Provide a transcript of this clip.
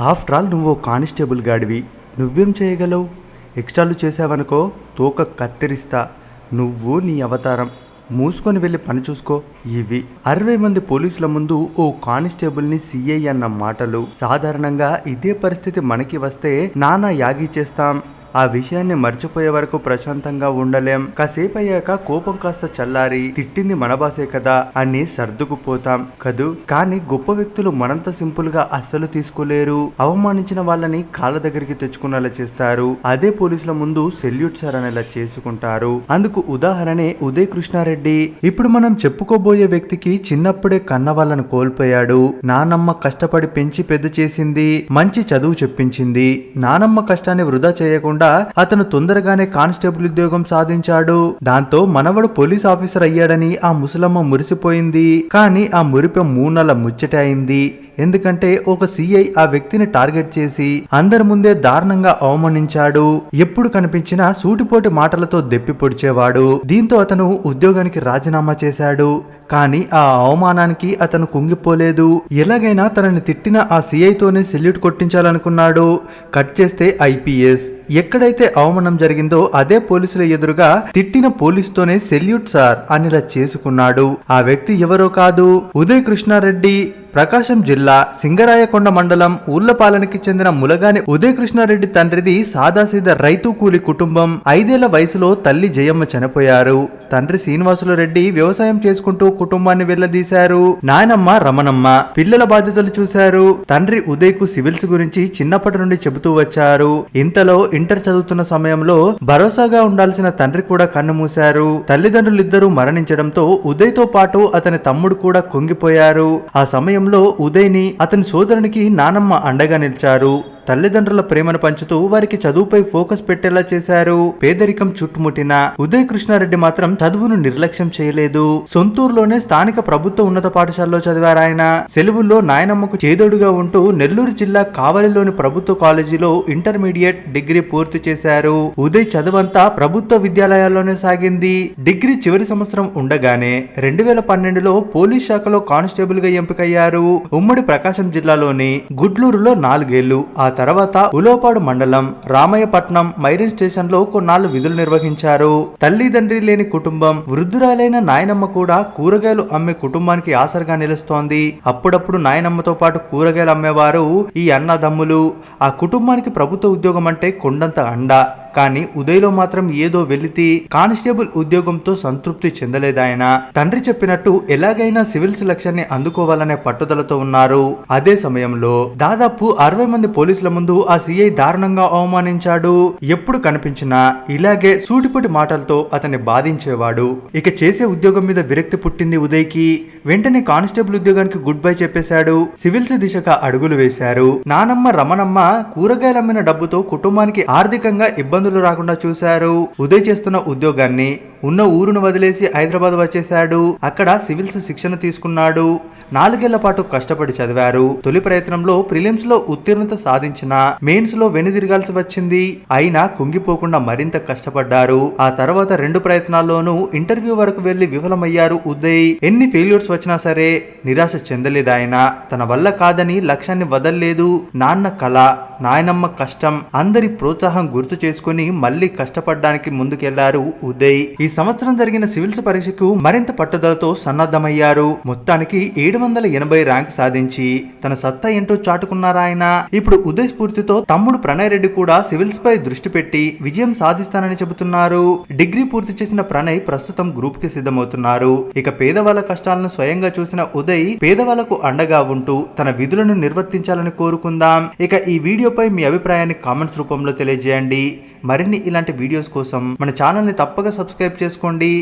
After all నువ్వు constable గాడివి. నువ్వేం చేయగలవు? ఎక్స్ట్రాలు చేసావనుకో తోక కత్తిరిస్తా. నువ్వు నీ అవతారం. మూసుకొని వెళ్ళి పని చూసుకో. ఇవి. అరవై మంది పోలీసుల ముందు ఓ కానిస్టేబుల్ని సీఐ సిఐ అన్న మాటలు. సాధారణంగా ఇదే పరిస్థితి మనకి వస్తే నానా యాగి చేస్తాం. ఆ విషయాన్ని మర్చిపోయే వరకు ప్రశాంతంగా ఉండలేం. కాసేపు అయ్యాక కోపం కాస్త చల్లారి తిట్టింది మన బాసే కదా అని సర్దుకుపోతాం. కదూ? కానీ గొప్ప వ్యక్తులు మనంత సింపుల్గా అస్సలు తీసుకోలేరు. అవమానించిన వాళ్ళని కాళ్ళ దగ్గరికి తెచ్చుకునేలా చేస్తారు. అదే పోలీసుల ముందు సెల్యూట్ సార్ అనేలా చేసుకుంటారు. అందుకు ఉదాహరణే ఉదయ్ కృష్ణారెడ్డి. ఇప్పుడు మనం చెప్పుకోబోయే వ్యక్తికి చిన్నప్పుడే కన్న వాళ్ళను కోల్పోయాడు. నానమ్మ కష్టపడి పెంచి పెద్ద చేసింది మంచి చదువు చెప్పించింది. నానమ్మ కష్టాన్ని వృధా చేయకుండా అతను తొందరగానే కానిస్టేబుల్ ఉద్యోగం సాధించాడు. దాంతో మనవడు పోలీస్ ఆఫీసర్ అయ్యాడని ఆ ముసలమ్మ మురిసిపోయింది. కానీ ఆ మురిపె మూనల ముచ్చట అయింది. ఎందుకంటే ఒక సిఐ ఆ వ్యక్తిని టార్గెట్ చేసి అందరి ముందే దారుణంగా అవమానించాడు. ఎప్పుడు కనిపించినా సూటిపోటి మాటలతో దెప్పి పొడిచేవాడు. దీంతో అతను ఉద్యోగానికి రాజీనామా చేశాడు. కానీ ఆ అవమానానికి అతను కుంగిపోలేదు. ఎలాగైనా తనని తిట్టిన ఆ సిఐతోనే సెల్యూట్ కొట్టించాలనుకున్నాడు. కట్ చేస్తే ఐపీఎస్. ఎక్కడైతే అవమానం జరిగిందో అదే పోలీసుల ఎదురుగా తిట్టిన పోలీసుతోనే సెల్యూట్ సార్ అనిలా చేసుకున్నాడు. ఆ వ్యక్తి ఎవరో కాదు. ఉదయ్ కృష్ణారెడ్డి. ప్రకాశం జిల్లా సింగరాయకొండ మండలం ఊర్లపాలనికి చెందిన ములగాని ఉదయకృష్ణారెడ్డి తండ్రిది సాదాసీద రైతు కూలి కుటుంబం ఐదేళ్ళ వయసులో తల్లి జయమ్మ చనిపోయారు. తండ్రి శ్రీనివాసులు రెడ్డి వ్యవసాయం చేసుకుంటూ కుటుంబాన్ని వెళ్ళదీశారు. నాయనమ్మ రమణమ్మ పిల్లల బాధ్యతలు చూశారు. తండ్రి ఉదయ్కు సివిల్స్ గురించి చిన్నప్పటి నుండి చెబుతూ వచ్చారు. ఇంతలో ఇంటర్ చదువుతున్న సమయంలో భరోసాగా ఉండాల్సిన తండ్రి కూడా కన్నుమూశారు తల్లిదండ్రులిద్దరూ మరణించడంతో ఉదయ్తో పాటు అతని తమ్ముడు కూడా కుంగిపోయారు. ఆ సమయంలో ఉదయ్ని అతని సోదరునికి నానమ్మ అండగా నిలిచారు. తల్లిదండ్రుల ప్రేమను పంచుతూ వారికి చదువుపై ఫోకస్ పెట్టేలా చేశారు. పేదరికం చుట్టుముట్టిన ఉదయ్ కృష్ణారెడ్డి మాత్రం చదువును నిర్లక్ష్యం చేయలేదు. సొంతూరులోనే స్థానిక ప్రభుత్వ ఉన్నత పాఠశాలలో చదివారాయన సెలవుల్లో నాయనమ్మకు చేదోడుగా ఉంటూ నెల్లూరు జిల్లా కావలిలోని ప్రభుత్వ కాలేజీలో ఇంటర్మీడియట్ డిగ్రీ పూర్తి చేశారు. ఉదయ్ చదువంతా ప్రభుత్వ విద్యాలయాల్లోనే సాగింది. డిగ్రీ చివరి సంవత్సరం ఉండగానే రెండు వేల పన్నెండులో పోలీస్ శాఖలో కానిస్టేబుల్గా ఎంపికయ్యారు. ఉమ్మడి ప్రకాశం జిల్లాలోని గుడ్లూరులో నాలుగేళ్ళు ఆ తర్వాత ఉలోపాడు మండలం రామయ్యపట్నం మైరిన్ స్టేషన్లో కొన్నాళ్ళు విధులు నిర్వహించారు. తల్లిదండ్రి లేని కుటుంబం వృద్ధురాలైన నాయనమ్మ కూడా కూరగాయలు అమ్మే కుటుంబానికి ఆసరగా నిలుస్తోంది. అప్పుడప్పుడు నాయనమ్మతో పాటు కూరగాయలు అమ్మేవారు ఈ అన్నదమ్ములు. ఆ కుటుంబానికి ప్రభుత్వ ఉద్యోగం అంటే కొండంత అండ. కానీ ఉదయ్లో మాత్రం ఏదో వెలితి కానిస్టేబుల్ ఉద్యోగంతో సంతృప్తి చెందలేదాయన. తండ్రి చెప్పినట్టు ఎలాగైనా సివిల్స్ లక్ష్యాన్ని అందుకోవాలనే పట్టుదలతో ఉన్నారు. అదే సమయంలో దాదాపు అరవై మంది పోలీసుల ముందు ఆ సిఐ దారుణంగా అవమానించాడు. ఎప్పుడు కనిపించినా ఇలాగే సూటిపుటి మాటలతో అతన్ని బాధించేవాడు. ఇక చేసే ఉద్యోగం మీద విరక్తి పుట్టింది ఉదయ్కి. వెంటనే కానిస్టేబుల్ ఉద్యోగానికి గుడ్ బై చెప్పేశాడు. సివిల్స్ దిశగా అడుగులు వేశారు. నానమ్మ రమణమ్మ కూరగాయలమ్మిన డబ్బుతో కుటుంబానికి ఆర్థికంగా ఇబ్బంది ఇబ్బందులు రాకుండా చూశారు. ఉదయ్ చేస్తున్న ఉద్యోగాన్ని ఉన్న ఊరును వదిలేసి హైదరాబాద్ వచ్చేశాడు. అక్కడ సివిల్స్ శిక్షణ తీసుకున్నాడు. నాలుగేళ్ళ పాటు కష్టపడి చదివారు. తొలి ప్రయత్నంలో ప్రిలిమ్స్లో ఉత్తీర్ణత సాధించిన మెయిన్స్లో వెనుదిరగాల్సి వచ్చింది. అయినా కుంగిపోకుండా మరింత కష్టపడ్డారు. ఆ తర్వాత రెండు ప్రయత్నాల్లోనూ ఇంటర్వ్యూ వరకు వెళ్ళి విఫలమయ్యారు ఉదయ్. ఎన్ని ఫెయిల్యూర్స్ వచ్చినా సరే నిరాశ చెందలేదు ఆయన. తన వల్ల కాదని లక్ష్యాన్ని వదల్లేదు. నాన్న కళ నాయనమ్మ కష్టం అందరి ప్రోత్సాహం గుర్తు చేసుకుని మళ్ళీ కష్టపడడానికి ముందుకెళ్ళారు ఉదయ్. ఈ సంవత్సరం జరిగిన సివిల్స్ పరీక్షకు మరింత పట్టుదలతో సన్నద్ధమయ్యారు. మొత్తానికి ఏడు వందల ఎనభై ర్యాంక్ సాధించి తన సత్తా ఏంటో చాటుకున్నారాయన ఇప్పుడు ఉదయ్ స్ఫూర్తితో తమ్ముడు ప్రణయ్ రెడ్డి కూడా సివిల్స్ పై దృష్టి పెట్టి విజయం సాధిస్తానని చెబుతున్నారు. డిగ్రీ పూర్తి చేసిన ప్రణయ్ ప్రస్తుతం గ్రూప్కి సిద్ధమవుతున్నారు. ఇక పేదవాళ్ళ కష్టాలను స్వయంగా చూసిన ఉదయ్ పేదవాళ్ళకు అండగా ఉంటూ తన విధులను నిర్వర్తించాలని కోరుకుందాం. ఇక ఈ వీడియోపై మీ అభిప్రాయాన్ని కామెంట్స్ రూపంలో తెలియజేయండి. మరిన్ని ఇలాంటి వీడియోస్ కోసం మన ఛానల్ని తప్పక సబ్స్క్రైబ్ చేసుకోండి.